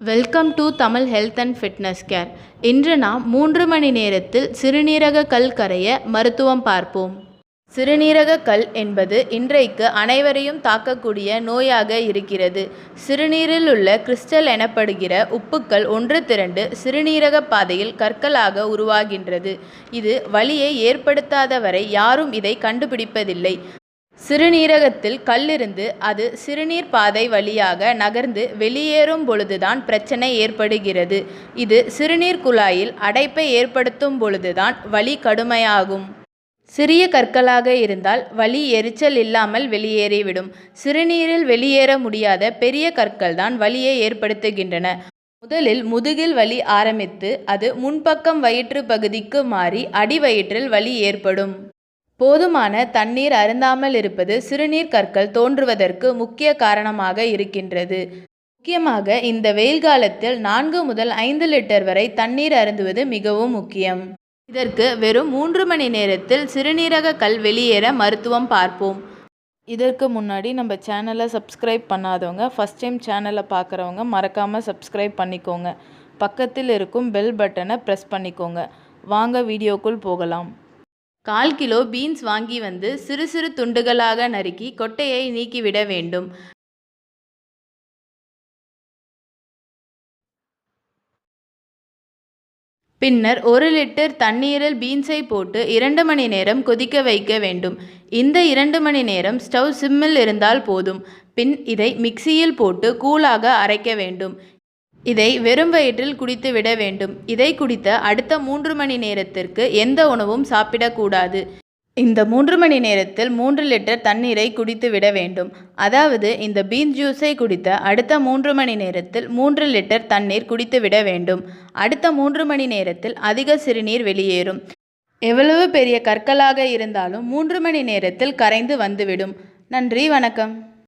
Welcome to Tamil health and fitness care இன்று நாம் மூன்று மணி நேரத்தில் சிறுநீரக கல் கரைய மருத்துவம் பார்ப்போம். சிறுநீரக கல் என்பது இன்றைக்கு அனைவரையும் தாக்கக்கூடிய நோயாக இருக்கிறது. சிறுநீரில் உள்ள கிறிஸ்டல் எனப்படுகிற உப்புக்கள் ஒன்று திரண்டு சிறுநீரக பாதையில் கற்களாக உருவாகின்றது. இது வலியை ஏற்படுத்தாத வரை யாரும் இதை கண்டுபிடிப்பதில்லை. சிறுநீரகத்தில் கல்லிருந்து அது சிறுநீர் பாதை வழியாக நகர்ந்து வெளியேறும் பொழுதுதான் பிரச்சனை ஏற்படுகிறது. இது சிறுநீர் குழாயில் அடைப்பை ஏற்படுத்தும் பொழுதுதான் வலி கடுமையாகும். சிறிய கற்களாக இருந்தால் வலி எரிச்சல் இல்லாமல் வெளியேறிவிடும். சிறுநீரில் வெளியேற முடியாத பெரிய கற்கள் தான் வலியை ஏற்படுத்துகின்றன. முதலில் முதுகில் வலி ஆரம்பித்து அது முன்பக்கம் வயிற்று பகுதிக்கு மாறி அடிவயிற்றில் வலி ஏற்படும். போதுமான தண்ணீர் அருந்தாமல் இருப்பது சிறுநீர் கற்கள் தோன்றுவதற்கு முக்கிய காரணமாக இருக்கின்றது. முக்கியமாக இந்த வெயில் காலத்தில் நான்கு முதல் ஐந்து லிட்டர் வரை தண்ணீர் அருந்துவது மிகவும் முக்கியம். இதற்கு வெறும் மூன்று மணி நேரத்தில் சிறுநீரக கல் வெளியேற மருத்துவம் பார்ப்போம். இதற்கு முன்னாடி நம்ம சேனலை சப்ஸ்கிரைப் பண்ணாதவங்க ஃபஸ்ட் டைம் சேனலை பார்க்குறவங்க மறக்காமல் சப்ஸ்கிரைப் பண்ணிக்கோங்க. பக்கத்தில் இருக்கும் பெல் பட்டனை ப்ரெஸ் பண்ணிக்கோங்க. வாங்க வீடியோக்குள் போகலாம். கால் கிலோ பீன்ஸ் வாங்கி வந்து சிறு சிறு துண்டுகளாக நறுக்கி கொட்டையை நீக்கிவிட வேண்டும். பின்னர் ஒரு லிட்டர் தண்ணீரில் பீன்ஸை போட்டு இரண்டு மணி நேரம் கொதிக்க வைக்க வேண்டும். இந்த இரண்டு மணி நேரம் ஸ்டவ் சிம்மில் இருந்தால் போதும். பின் இதை மிக்சியில் போட்டு கூலாக அரைக்க வேண்டும். இதை வெறும் வயிற்றில் குடித்து விட வேண்டும். இதை குடித்த அடுத்த மூன்று மணி நேரத்திற்கு எந்த உணவும் சாப்பிடக்கூடாது. இந்த மூன்று மணி நேரத்தில் மூன்று லிட்டர் தண்ணீரை குடித்து விட வேண்டும். அதாவது இந்த பீன் ஜூஸை குடித்த அடுத்த மூன்று மணி நேரத்தில் மூன்று லிட்டர் தண்ணீர் குடித்து விட வேண்டும். அடுத்த மூன்று மணி நேரத்தில் அதிக சிறுநீர் வெளியேறும். எவ்வளவு பெரிய கற்களாக இருந்தாலும் மூன்று மணி நேரத்தில் கரைந்து வந்துவிடும். நன்றி வணக்கம்.